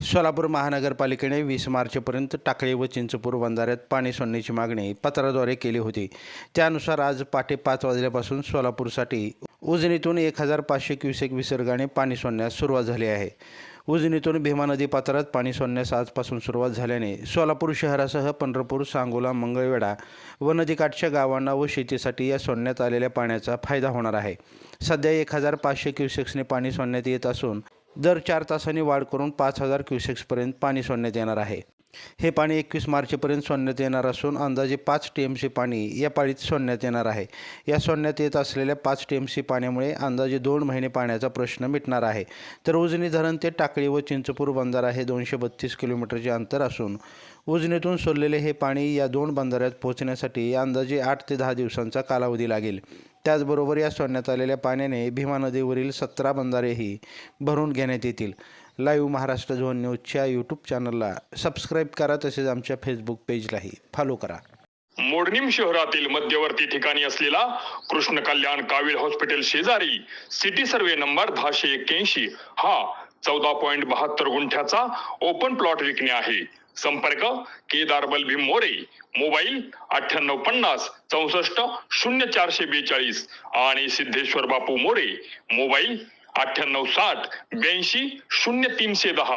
सोलापूर महानगरपालिकेने वीस मार्चपर्यंत टाकळी व चिंचपूर बंधाऱ्यात पाणी सोडण्याची मागणी पत्राद्वारे केली होती. त्यानुसार आज पहाटे पाच वाजल्यापासून सोलापूरसाठी उजनीतून एक हजार पाचशे क्युसेक विसर्गाने पाणी सोडण्यास सुरुवात झाली आहे. उजनीतून भीमा नदी पात्रात पाणी सोडण्यास आजपासून सुरुवात झाल्याने सोलापूर शहरासह पंढरपूर सांगोला मंगळवेढा व नदीकाठच्या गावांना व शेतीसाठी या सोडण्यात आलेल्या पाण्याचा फायदा होणार आहे. सध्या एक हजार पाचशे क्युसेक्सने पाणी सोडण्यात येत असून दर चार तासांनी वाढ करून पाच हजार क्युसेक्सपर्यंत पाणी सोडण्यात येणार आहे. हे पाणी एकवीस मार्चपर्यंत सोडण्यात येणार असून अंदाजे पाच टी एम सी पाणी या पाळीत सोडण्यात येणार आहे. या सोडण्यात येत असलेल्या पाच टी एम सी पाण्यामुळे अंदाजे दोन महिने पाण्याचा प्रश्न मिटणार आहे. तर उजनी धरण ते टाकळी व चिंचपूर बंधारा हे दोनशे बत्तीस किलोमीटरचे अंतर असून उजनीतून सोडलेले हे पाणी या दोन बंधाऱ्यात पोहोचण्यासाठी अंदाजे आठ ते दहा दिवसांचा कालावधी लागेल. त्याचबरोबर या सोडण्यात आलेल्या पाण्याने भीमा नदीवरील सतरा बंधारेही भरून घेण्यात येतील. लाईव्ह महाराष्ट्र झोन न्यूजच्या यूट्यूब चॅनलला सबस्क्राईब करा तसेच आमच्या फेसबुक पेजलाही फॉलो करा. मोडणीम शहरातील मध्यवर्ती ठिकाणी असलेला कृष्ण कल्याण कावीळ हॉस्पिटल शेजारी सिटी सर्वे नंबर दहाशे एक्क्याऐंशी हा चौदा पॉईंट बहात्तर गुंठ्याचा ओपन प्लॉट विकणे आहे. संपर्क केदार बलभी मोरे मोबाईल अठ्ठ्याण्णव पन्नास चौसष्ट शून्य चारशे बेचाळीस. आणि सिद्धेश्वर बापू मोरे मोबाईल अठ्ठ्याण्णव साठ ब्याऐंशी शून्य तीनशे दहा.